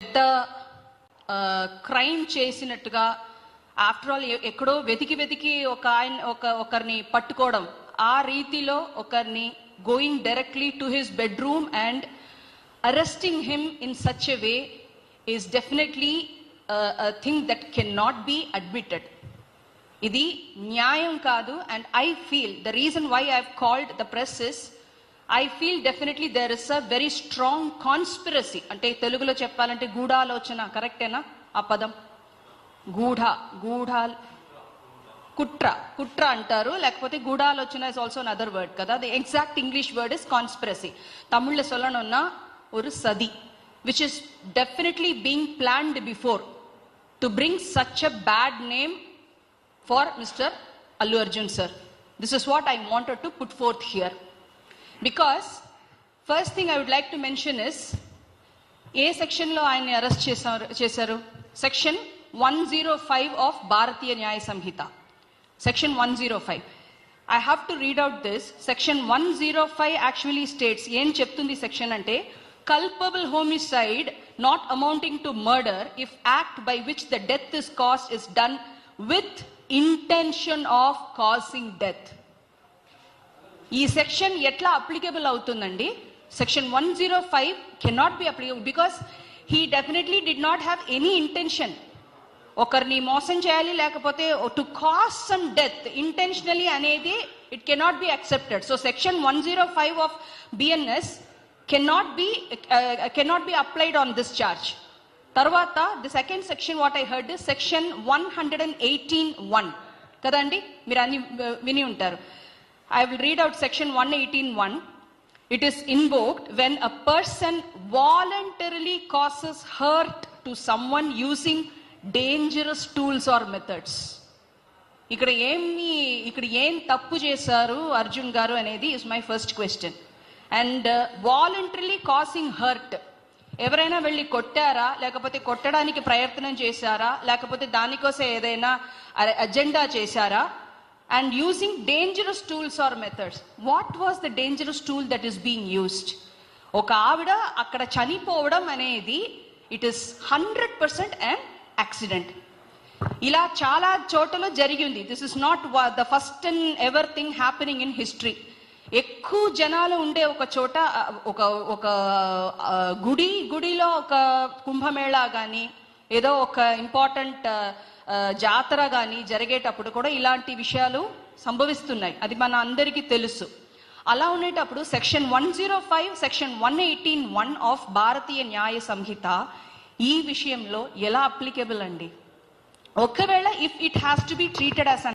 పెద్ద క్రైమ్ చేసినట్టుగా after all ఎక్కడో వెతికి వెతికి ఒక ఆయన ఒక ఒకరిని పట్టుకోవడం ఆ రీతిలో ఒకరిని going directly to his bedroom and arresting him in such a way is definitely thing that can not be admitted ఇది న్యాయం కాదు and I feel the reason why I called the press is I feel definitely there is a very strong conspiracy అంటే తెలుగులో చెప్పాలంటే గూఢాలోచన కరెక్టేనా ఆ పదం గూఢ గూఢా కుట్ర కుట్ర అంటారు లేకపోతే గూఢాలోచన ఇస్ ఆల్సో అదర్ వర్డ్ కదా the exact English word is conspiracy తమిళ్లో சொல்லணும்னா ஒரு சதி which is definitely being planned before to bring such a bad name for Mr. Allu Arjun sir. This is what I wanted to put forth here. because first thing I would like to mention is ఏ సెక్షన్లో ఆయన్ని arrest చేశారు చేశారు? Section one zero five of Bharatiya Nyaya Sanhita section one zero five I have to read out this section one zero five actually states ఏం చెప్తుంది section అంటే culpable homicide not amounting to murder if act by which the death is cause is done with intention of causing death ఈ section ఎట్లా applicable అవుతుందండి? Section one zero five cannot be applicable because he definitely did not have any intention ఒకరిని మోసం చేయాలి లేకపోతే to cause some death intentionally అనేది it cannot be accepted so section one zero five of BNS cannot be cannot be applied on this charge తర్వాత the second section what I heard section one hundred and eighteen one కదండి? మీరు అన్ని uh, విని ఉంటారు. I will read out section 118.1. It is invoked when a person voluntarily causes hurt to someone using dangerous tools or methods. ఇక్కడ ఏమి ఇక్కడ ఏం తప్పు చేశారు అర్జున్ గారు అనేది is my first question and voluntarily causing hurt ఎవరైనా వెళ్ళి కొట్టారా లేకపోతే కొట్టడానికి ప్రయత్నం చేశారా లేకపోతే దానికోసం ఏదైనా అజెండా చేశారా and using dangerous tools or methods what was the dangerous tool that is being used ఒక ఆవిడ అక్కడ చనిపోవడం అనేది it is hundred percent and accident ఇలా చాలా చోట్ల జరిగింది this is not the first and ever thing happening in history ఎక్కువ జనాలు ఉండే ఒక చోట ఒక ఒక గుడి గుడిలో ఒక కుంభమేళా కానీ ఏదో ఒక ఇంపార్టెంట్ జాతర కానీ జరిగేటప్పుడు కూడా ఇలాంటి విషయాలు సంభవిస్తున్నాయి. అది మన అందరికీ తెలుసు. అలా ఉండేటప్పుడు section one zero five section one eighteen one of Bharatiya Nyaya Sanhita ఈ విషయంలో ఎలా అప్లికేబుల్ అండి? ఒకవేళ if it has to be treated as